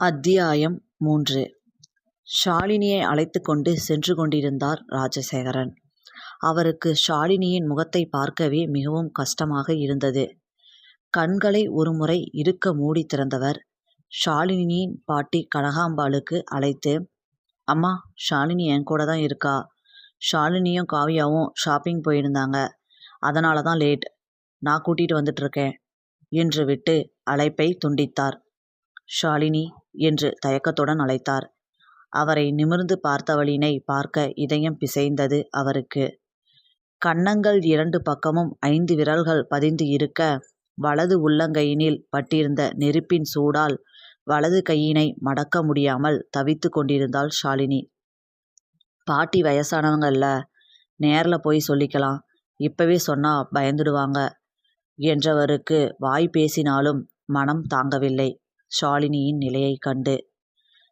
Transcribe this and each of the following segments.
அத்தியாயம் மூன்று. ஷாலினியை அழைத்து கொண்டு சென்று கொண்டிருந்தார் ராஜசேகரன். அவருக்கு ஷாலினியின் முகத்தை பார்க்கவே மிகவும் கஷ்டமாக இருந்தது. கண்களை ஒருமுறை இருக்க மூடி திறந்தவர் ஷாலினியின் பாட்டி கனகாம்பாளுக்கு அழைத்து அம்மா ஷாலினி என் கூட தான் இருக்கா? ஷாலினியும் காவியாவும் ஷாப்பிங் போயிருந்தாங்க. அதனால தான் லேட். நான் கூட்டிகிட்டு வந்துட்டுருக்கேன் என்று விட்டு அழைப்பை துண்டித்தார். ஷாலினி என்று தயக்கத்துடன் அழைத்தார். அவரை நிமிர்ந்து பார்த்தவளினை பார்க்க இதயம் பிசைந்தது அவருக்கு. கன்னங்கள் இரண்டு பக்கமும் ஐந்து விரல்கள் பதிந்து இருக்க வலது உள்ளங்கையினில் பட்டிருந்த நெருப்பின் சூடால் வலது கையினை மடக்க முடியாமல் தவித்து கொண்டிருந்தாள் ஷாலினி. பாட்டி வயசானவங்கல்ல நேரில் போய் சொல்லிக்கலாம். இப்பவே சொன்னா பயந்துடுவாங்க என்றவருக்கு வாய் பேசினாலும் மனம் தாங்கவில்லை. ஷாலினியின் நிலையைக் கண்டு.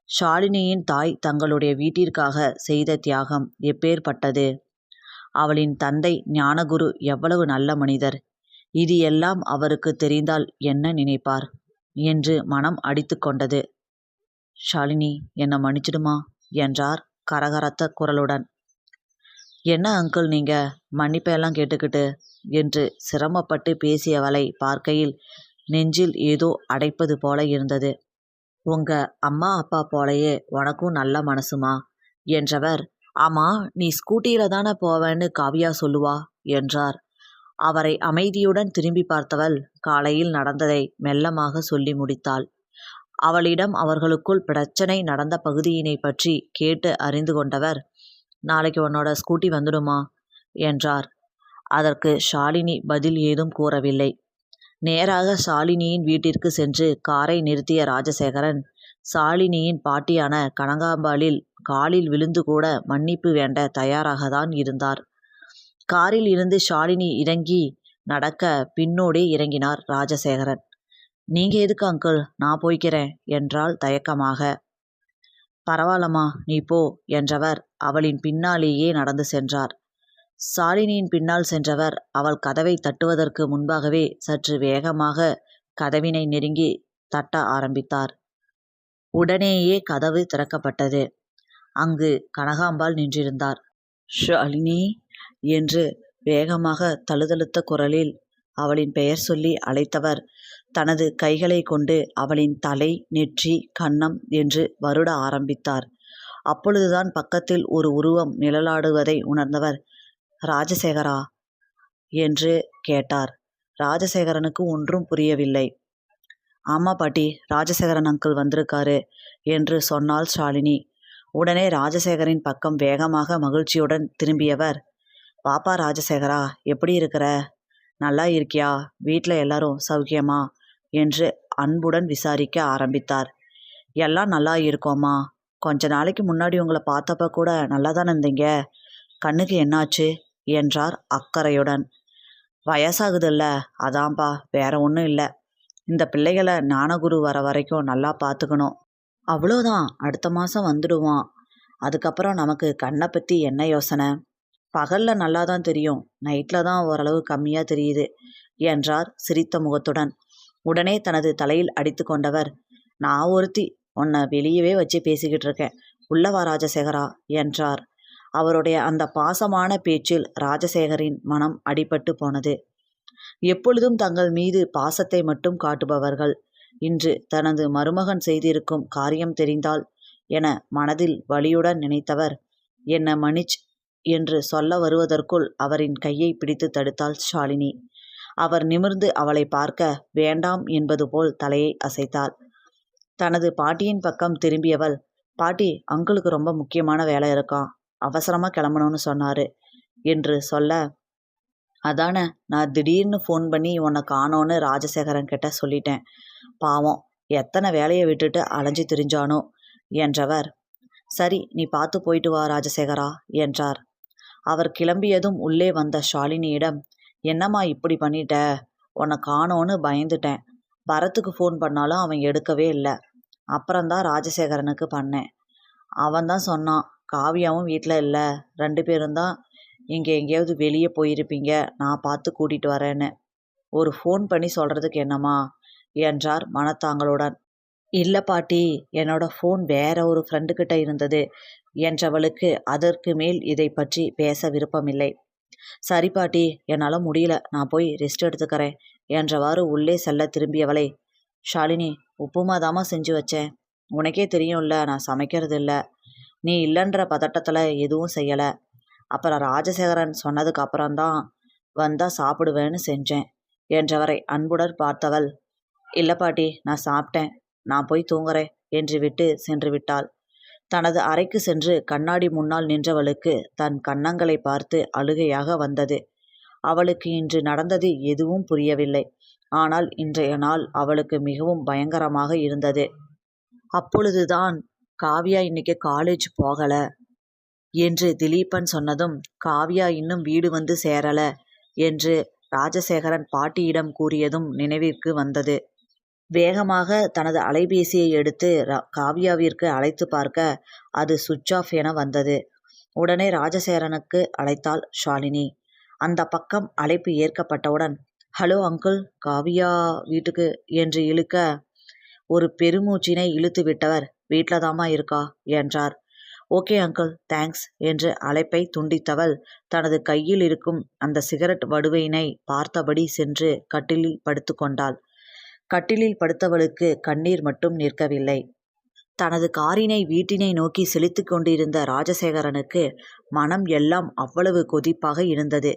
ஷாலினியின் தாய் தங்களுடைய வீட்டிற்காக செய்த தியாகம் எப்பேற்பட்டது? அவளின் தந்தை ஞானகுரு எவ்வளவு நல்ல மனிதர். இது எல்லாம் அவருக்கு தெரிந்தால் என்ன நினைப்பார்? என்று மனம் அடித்து கொண்டது. ஷாலினி என்னை மன்னிச்சிடுமா? என்றார் கரகரத்த குரலுடன். என்ன அங்கிள் நீங்க? மன்னிப்பையெல்லாம் கேட்டுக்கிட்டு என்று சிரமப்பட்டு பேசியவளை பார்க்கையில் நெஞ்சில் ஏதோ அடைப்பது போல இருந்தது. உங்க அம்மா அப்பா போலயே உனக்கும் நல்ல மனசுமா? என்றவர் ஆமா நீ ஸ்கூட்டியில தானே போவேன்னு காவியா சொல்லுவா? என்றார். அவரை அமைதியுடன் திரும்பி பார்த்தவள் காலையில் நடந்ததை மெல்லமாக சொல்லி முடித்தாள். அவளிடம் அவர்களுக்குள் பிரச்சனை நடந்த பகுதியினை பற்றி கேட்டு அறிந்து கொண்டவர் நாளைக்கு உன்னோட ஸ்கூட்டி வந்துடுமா? என்றார். அதற்கு ஷாலினி பதில் ஏதும் கூறவில்லை. நேராக ஷாலினியின் வீட்டிற்கு சென்று காரை நிறுத்திய ராஜசேகரன் ஷாலினியின் பாட்டியான கனகாம்பாளில் காலில் விழுந்து கூட மன்னிப்பு வேண்ட தயாராகத்தான் இருந்தார். காரில் இருந்து ஷாலினி இறங்கி நடக்க பின்னோடே இறங்கினார் ராஜசேகரன். நீங்க எதுக்கு அங்கிள்? நான் போய்க்கிறேன் என்றால் தயக்கமாக. பரவாயில்லம்மா நீ போ என்றவர் அவளின் பின்னாலேயே நடந்து சென்றார். சாலினியின் பின்னால் சென்றவர். அவள் கதவை தட்டுவதற்கு முன்பாகவே சற்று வேகமாக கதவினை நெருங்கி தட்ட ஆரம்பித்தார். உடனேயே கதவு திறக்கப்பட்டது. அங்கு கனகாம்பாள் நின்றிருந்தார். ஷாலினி என்று வேகமாக தழுதழுத்த குரலில் அவளின் பெயர் சொல்லி அழைத்தவர். தனது கைகளை கொண்டு அவளின் தலை நெற்றி கன்னம் என்று வருட ஆரம்பித்தார். அப்பொழுதுதான் பக்கத்தில் ஒரு உருவம் நிழலாடுவதை உணர்ந்தவர். ராஜசேகரா? என்று கேட்டார். ராஜசேகரனுக்கு ஒன்றும் புரியவில்லை. ஆமா பாட்டி ராஜசேகரன் அங்கிள் வந்திருக்காரு என்று சொன்னாள் ஷாலினி உடனே ராஜசேகரின் பக்கம் வேகமாக மகிழ்ச்சியுடன் திரும்பியவர் பாப்பா ராஜசேகரா எப்படி இருக்கிற? நல்லா இருக்கியா? வீட்டில் எல்லாரும் சௌக்கியமா? என்று அன்புடன் விசாரிக்க ஆரம்பித்தார். எல்லாம் நல்லா இருக்கோம்மா. கொஞ்ச நாளைக்கு முன்னாடி உங்களை பார்த்தப்ப கூட நல்லா தானே இருந்தீங்க. கண்ணுக்கு என்னாச்சு? என்றார் அக்கறையுடன். வயசாகுதுல்ல அதான்பா வேற ஒன்றும் இல்லை. இந்த பிள்ளைகளை ஞானகுரு வர வரைக்கும் நல்லா பார்த்துக்கணும் அவ்வளோதான் அடுத்த மாதம் வந்துடுவான். அதுக்கப்புறம் நமக்கு கண்ணை பற்றி என்ன யோசனை? பகலில் நல்லா தான் தெரியும் நைட்டில் தான் ஓரளவு கம்மியாக தெரியுது என்றார் சிரித்த முகத்துடன். உடனே தனது தலையில் அடித்து கொண்டவர் நான் ஒருத்தி உன்னை வெளியவே வச்சு பேசிக்கிட்டு இருக்கேன். உள்ளவா ராஜசேகரா என்றார். அவருடைய அந்த பாசமான பேச்சில் ராஜசேகரின் மனம் அடிபட்டு போனது. எப்பொழுதும் தங்கள் மீது பாசத்தை மட்டும் காட்டுபவர்கள். இன்று தனது மருமகன் செய்திருக்கும் காரியம் தெரிந்தால் என மனதில் வலியுடன் நினைத்தவர். என்ன மணிச் என்று சொல்ல வருவதற்குள் அவரின் கையை பிடித்து தடுத்தாள் ஷாலினி அவர் நிமிர்ந்து அவளை பார்க்க வேண்டாம் என்பது போல் தலையை அசைத்தாள். தனது பாட்டியின் பக்கம் திரும்பியவள் பாட்டி அங்கிளுக்கு ரொம்ப முக்கியமான வேலை இருக்கான் அவசரமாக கிளம்பணும்னு சொன்னார் என்று சொல்ல அதானே நான் திடீர்னு ஃபோன் பண்ணி உன்னை காணோன்னு ராஜசேகரன் கிட்ட சொல்லிட்டேன். பாவம் எத்தனை வேலையை விட்டுட்டு அலைஞ்சு திரிஞ்சானோ? என்றவர் சரி நீ பார்த்து போயிட்டு வா ராஜசேகரா என்றார். அவர் கிளம்பியதும் உள்ளே வந்த ஷாலினியிடம் என்னம்மா இப்படி பண்ணிட்ட? உன்னை காணோன்னு பயந்துட்டேன். பரத்துக்கு ஃபோன் பண்ணாலும் அவன் எடுக்கவே இல்லை. அப்புறம்தான் ராஜசேகரனுக்கு பண்ணேன். அவன் தான் சொன்னான் காவியாவும் வீட்டில் இல்லை. ரெண்டு பேரும் தான் இங்கே எங்கேயாவது வெளியே போயிருப்பீங்க. நான் பார்த்து கூட்டிகிட்டு வரேன்னு. ஒரு ஃபோன் பண்ணி சொல்கிறதுக்கு என்னம்மா? என்றார் மனத்தாங்களுடன் இல்லை பாட்டி என்னோட ஃபோன் வேற ஒரு ஃப்ரெண்டுக்கிட்ட இருந்தது என்றவளுக்கு அதற்கு மேல் இதை பற்றி பேச விருப்பமில்லை. சரி பாட்டி என்னால் முடியல. நான் போய் ரெஸ்ட் எடுத்துக்கிறேன் என்றவாறு உள்ளே செல்ல திரும்பியவளை. ஷாலினி உப்புமாதாம்மா செஞ்சு வச்சேன். உனக்கே தெரியும்ல நான் சமைக்கிறது இல்லை நீ இல்லைன்ற பதட்டத்தில் எதுவும் செய்யலை. அப்புறம் ராஜசேகரன் சொன்னதுக்கு அப்புறம்தான் வந்தால் சாப்பிடுவேன்னு செஞ்சேன் என்றவரை அன்புடன் பார்த்தவள். இல்லை பாட்டி நான் சாப்பிட்டேன். நான் போய் தூங்குறேன் என்று விட்டு சென்று விட்டாள். தனது அறைக்கு சென்று கண்ணாடி முன்னால் நின்றவளுக்கு தன் கன்னங்களை பார்த்து அழுகையாக வந்தது. அவளுக்கு இன்று நடந்தது எதுவும் புரியவில்லை. ஆனால் இன்றைய நாள் அவளுக்கு மிகவும் பயங்கரமாக இருந்தது. அப்பொழுதுதான் காவியா இன்னைக்கு காலேஜ் போகல. என்று திலீபன் சொன்னதும் காவியா இன்னும் வீடு வந்து சேரல என்று ராஜசேகரன் பாட்டியிடம் கூறியதும் நினைவிற்கு வந்தது. வேகமாக தனது அலைபேசியை எடுத்து ரா- காவ்யாவிற்கு அழைத்து பார்க்க அது சுவிட்ச் ஆஃப் என வந்தது. உடனே ராஜசேகரனுக்கு அழைத்தாள் ஷாலினி. அந்த பக்கம் அழைப்பு ஏற்கப்பட்டவுடன் ஹலோ அங்கிள் காவியா வீட்டுக்கு என்று இழுக்க ஒரு பெருமூச்சினை இழுத்து விட்டவர் வீட்டில் தாமா இருக்கா? என்றார். ஓகே அங்கிள் தேங்க்ஸ் என்று அழைப்பை துண்டித்தவள் தனது கையில் இருக்கும் அந்த சிகரெட் வடுவையினை பார்த்தபடி சென்று கட்டிலில் படுத்துக்கொண்டாள் கட்டிலில் படுத்தவளுக்கு கண்ணீர் மட்டும் நிற்கவில்லை. தனது காரினை வீட்டினை நோக்கி செலுத்திக் கொண்டிருந்த ராஜசேகரனுக்கு மனம் எல்லாம் அவ்வளவு கொதிப்பாக இருந்தது.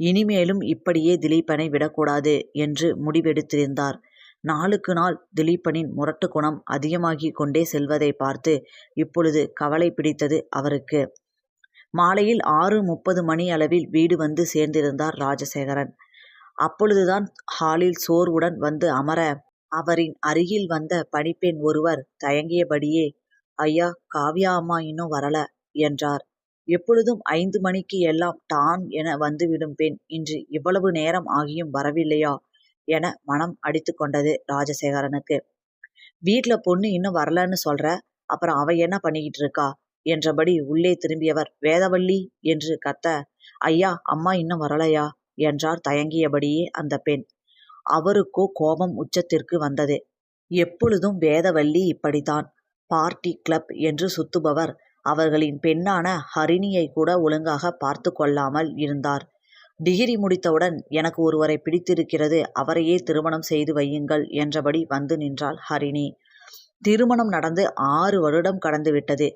இனிமேலும் இப்படியே திலீபனை விடக்கூடாது என்று முடிவெடுத்திருந்தார். நாளுக்கு நாள் திலீபனின் முரட்டு குணம் அதிகமாகி கொண்டே செல்வதை பார்த்து இப்பொழுது கவலை பிடித்தது அவருக்கு. மாலையில் ஆறு முப்பது மணி அளவில் வீடு வந்து சேர்ந்திருந்தார் ராஜசேகரன். அப்பொழுதுதான் ஹாலில் சோர்வுடன் வந்து அமர அவரின் அருகில் வந்த பணிப்பெண் ஒருவர் தயங்கியபடியே ஐயா காவ்யா அம்மா இன்னும் வரல என்றார். எப்பொழுதும் ஐந்து மணிக்கு எல்லாம் டான் என வந்துவிடும் பெண் இன்று இவ்வளவு நேரம் ஆகியும் வரவில்லையா? என மனம் அடித்து கொண்டது ராஜசேகரனுக்கு. வீட்டில் பொண்ணு இன்னும் வரலன்னு சொல்ற? அப்புறம் அவ என்ன பண்ணிக்கிட்டு இருக்கா? என்றபடி உள்ளே திரும்பியவர் வேதவள்ளி என்று கத்த ஐயா அம்மா இன்னும் வரலையா? என்றார் தயங்கியபடியே அந்த பெண். அவருக்கோ கோபம் உச்சத்திற்கு வந்தது. எப்பொழுதும் வேதவள்ளி இப்படித்தான். பார்ட்டி கிளப் என்று சுத்துபவர் அவர்களின் பெண்ணான ஹரிணியை கூட ஒழுங்காக பார்த்து கொள்ளாமல் இருந்தார். டிகிரி முடித்தவுடன் எனக்கு ஒருவரை பிடித்திருக்கிறது அவரையே திருமணம் செய்து வையுங்கள் என்றபடி வந்து நின்றாள் ஹரிணி. திருமணம் நடந்து ஆறு வருடம் கடந்துவிட்டது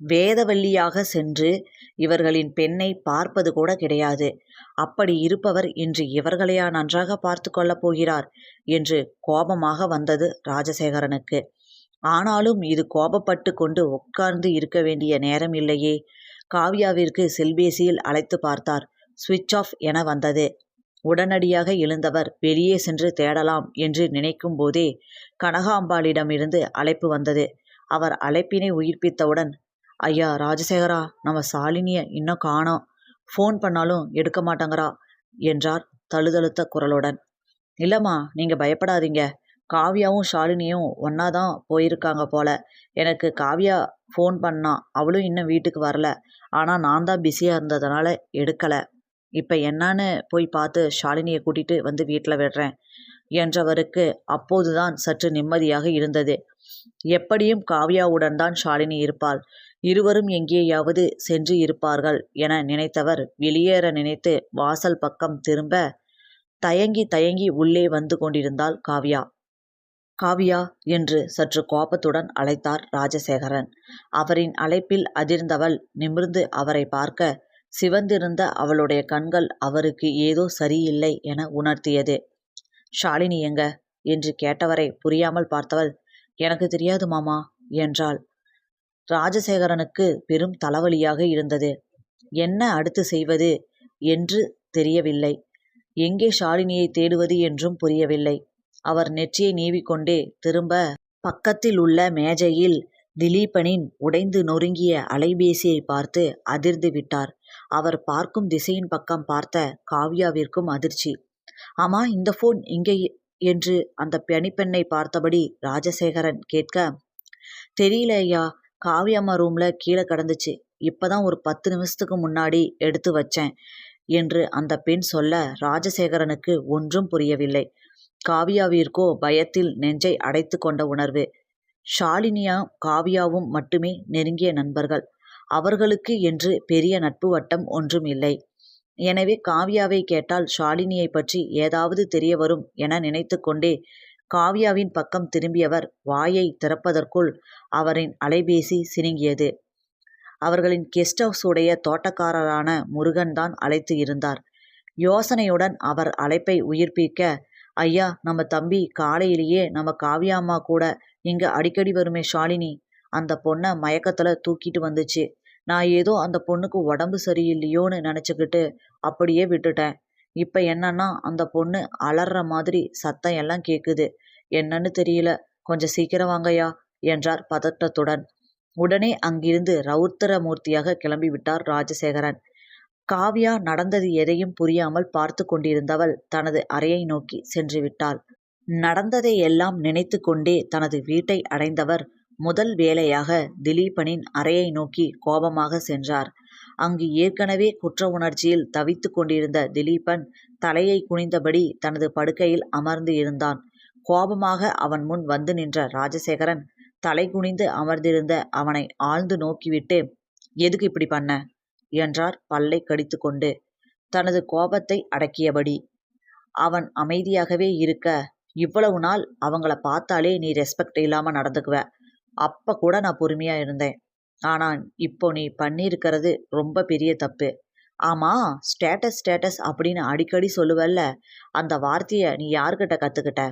வேதவல்லியாக வேதவள்ளியாக சென்று இவர்களின் பெண்ணை பார்ப்பது கூட கிடையாது. அப்படி இருப்பவர் இன்று இவர்களையா நன்றாக பார்த்து கொள்ளப் போகிறார் என்று கோபமாக வந்தது ராஜசேகரனுக்கு. ஆனாலும் இது கோபப்பட்டு கொண்டு உட்கார்ந்து இருக்க வேண்டிய நேரம் இல்லையே. காவ்யாவிற்கு செல்பேசியில் அழைத்து பார்த்தார். சுவிட்ச் ஆஃப் என வந்தது. உடனடியாக எழுந்தவர் வெளியே சென்று தேடலாம் என்று நினைக்கும் போதே கனகாம்பாளிடமிருந்து அழைப்பு வந்தது. அவர் அழைப்பினை உயிர்ப்பித்தவுடன் ஐயா ராஜசேகரா நம்ம சாலினியை இன்னும் காணோம். ஃபோன் பண்ணாலும் எடுக்க மாட்டாங்கறா என்றார் தழுதழுத்த குரலுடன். இல்லைம்மா நீங்கள் பயப்படாதீங்க. காவியாவும் ஷாலினியும் ஒன்றா தான் போயிருக்காங்க போல. எனக்கு காவியா ஃபோன் பண்ணா அவளும் இன்னும் வீட்டுக்கு வரல. ஆனால் நான் தான் பிஸியாக இருந்ததுனால எடுக்கலை. இப்போ என்னான்னு போய் பார்த்து ஷாலினியை கூட்டிகிட்டு வந்து வீட்டில் விடுறேன் என்றவருக்கு அப்போதுதான் சற்று நிம்மதியாக இருந்தது. எப்படியும் காவ்யாவுடன் தான் ஷாலினி இருப்பாள். இருவரும் எங்கேயாவது சென்று இருப்பார்கள் என நினைத்தவர் வெளியேற நினைத்து வாசல் பக்கம் திரும்ப தயங்கி தயங்கி உள்ளே வந்து கொண்டிருந்தாள் காவ்யா. காவ்யா என்று சற்று கோபத்துடன் அழைத்தார் ராஜசேகரன். அவரின் அழைப்பில் அதிர்ந்தவள் நிமிர்ந்து அவரை பார்க்க சிவந்திருந்த அவளுடைய கண்கள் அவருக்கு ஏதோ சரியில்லை என உணர்த்தியது. ஷாலினி எங்க என்று கேட்டவரை புரியாமல் பார்த்தவள் எனக்கு தெரியாது மாமா என்றாள். ராஜசேகரனுக்கு பெரும் தலைவலியாக இருந்தது. என்ன அடுத்து செய்வது என்று தெரியவில்லை. எங்கே ஷாலினியை தேடுவது என்றும் புரியவில்லை. அவர் நெற்றியை நீவிக்கொண்டே திரும்ப பக்கத்தில் உள்ள மேஜையில் திலீபனின் உடைந்து நொறுங்கிய அலைபேசியை பார்த்து அதிர்ந்து விட்டார். அவர் பார்க்கும் திசையின் பக்கம் பார்த்த காவ்யாவிற்கும் அதிர்ச்சி. ஆமா இந்த ஃபோன் இங்கே என்று அந்த பணிப்பெண்ணை பார்த்தபடி ராஜசேகரன் கேட்க தெரியல ஐயா காவியம்மா ரூம்ல கீழே கிடந்துச்சு. இப்பதான் ஒரு பத்து நிமிஷத்துக்கு முன்னாடி எடுத்து வச்சேன் என்று அந்த பெண் சொல்ல ராஜசேகரனுக்கு ஒன்றும் புரியவில்லை. காவியாவிற்கோ பயத்தில் நெஞ்சை அடைத்து கொண்ட உணர்வு. ஷாலினியா காவியாவும் மட்டுமே நெருங்கிய நண்பர்கள். அவர்களுக்கு என்று பெரிய நட்பு வட்டம் ஒன்றும் இல்லை. எனவே காவ்யாவை கேட்டால் ஷாலினியை பற்றி ஏதாவது தெரிய வரும் என நினைத்து கொண்டே காவ்யாவின் பக்கம் திரும்பியவர் வாயை திறப்பதற்குள் அவரின் அலைபேசி சினுங்கியது. அவர்களின் கெஸ்ட் ஹவுஸ் உடைய தோட்டக்காரரான முருகன் தான் அழைத்து இருந்தார். யோசனையுடன் அவர் அழைப்பை உயிர்ப்பிக்க ஐயா நம்ம தம்பி காலையிலேயே நம்ம காவியாம்மா கூட இங்கே அடிக்கடி வருமே ஷாலினி. அந்த பொண்ணை மயக்கத்தில் தூக்கிட்டு வந்துச்சு. நான் ஏதோ அந்த பொண்ணுக்கு உடம்பு சரியில்லையோன்னு நினச்சிக்கிட்டு அப்படியே விட்டுட்டேன். இப்போ என்னன்னா அந்த பொண்ணு அலற மாதிரி சத்தம் எல்லாம் கேட்குது என்னன்னு தெரியல. கொஞ்சம் சீக்கிரம் வாங்கய்யா என்றார் பதட்டத்துடன். உடனே அங்கிருந்து ரௌத்திரமூர்த்தியாக கிளம்பி விட்டார் ராஜசேகரன். காவ்யா நடந்தது எதையும் புரியாமல் பார்த்து கொண்டிருந்தவள் தனது அறையை நோக்கி சென்று விட்டாள். நடந்ததை எல்லாம் நினைத்து கொண்டே தனது வீட்டை அடைந்தவர் முதல் வேலையாக திலீபனின் அறையை நோக்கி கோபமாக சென்றார். அங்கு ஏற்கனவே குற்ற உணர்ச்சியில் தவித்து கொண்டிருந்த திலீபன் தலையை குனிந்தபடி தனது படுக்கையில் அமர்ந்து இருந்தான். கோபமாக அவன் முன் வந்து நின்ற ராஜசேகரன் தலை குனிந்து அமர்ந்திருந்த அவனை ஆழ்ந்து நோக்கிவிட்டு எதுக்கு இப்படி பண்ண? என்றார் பல்லை கடித்து கொண்டு. தனது கோபத்தை அடக்கியபடி அவன் அமைதியாகவே இருக்க இவ்வளவு நாள் அவங்கள பார்த்தாலே நீ ரெஸ்பெக்ட் இல்லாமல் நடந்துக்குவ. அப்போ கூட நான் பொறுமையாக இருந்தேன். ஆனால் இப்போ நீ பண்ணியிருக்கிறது ரொம்ப பெரிய தப்பு. ஆமாம் ஸ்டேட்டஸ் ஸ்டேட்டஸ் அப்படின்னு அடிக்கடி சொல்லுவல்ல. அந்த வார்த்தையை நீ யார்கிட்ட கற்றுக்கிட்ட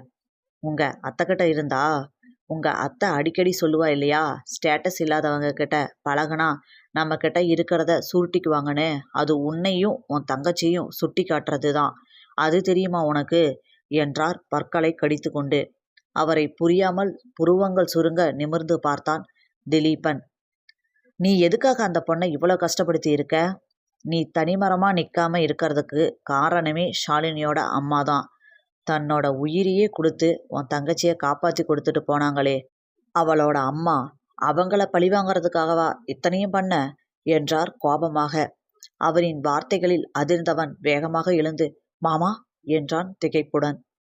உங்கள் அத்தைக்கிட்ட இருந்தா? உங்கள் அத்தை அடிக்கடி சொல்லுவா இல்லையா? ஸ்டேட்டஸ் இல்லாதவங்க கிட்ட பழகுனா நம்மக்கிட்ட இருக்கிறத சுருட்டிக்குவாங்கன்னு. அது உன்னையும் உன் தங்கச்சியும் சுட்டி காட்டுறது தான் அது தெரியுமா உனக்கு? என்றார் பற்களை கடித்து கொண்டு அவரை புரியாமல் புருவங்கள் சுருங்க நிமிர்ந்து பார்த்தான் திலீபன். நீ எதுக்காக அந்த பொண்ணை இவ்வளோ கஷ்டப்படுத்தி இருக்க? நீ தனிமரமாக நிற்காம இருக்கிறதுக்கு காரணமே ஷாலினியோட அம்மா தான். தன்னோட உயிரையே கொடுத்து உன் தங்கச்சியை காப்பாற்றி கொடுத்துட்டு போனாங்களே. அவளோட அம்மா அவங்கள பழிவாங்கிறதுக்காகவா இத்தனையும் பண்ண? என்றார் கோபமாக. அவரின் வார்த்தைகளில் அதிர்ந்தவன் வேகமாக எழுந்து மாமா என்றான் திகைப்புடன்.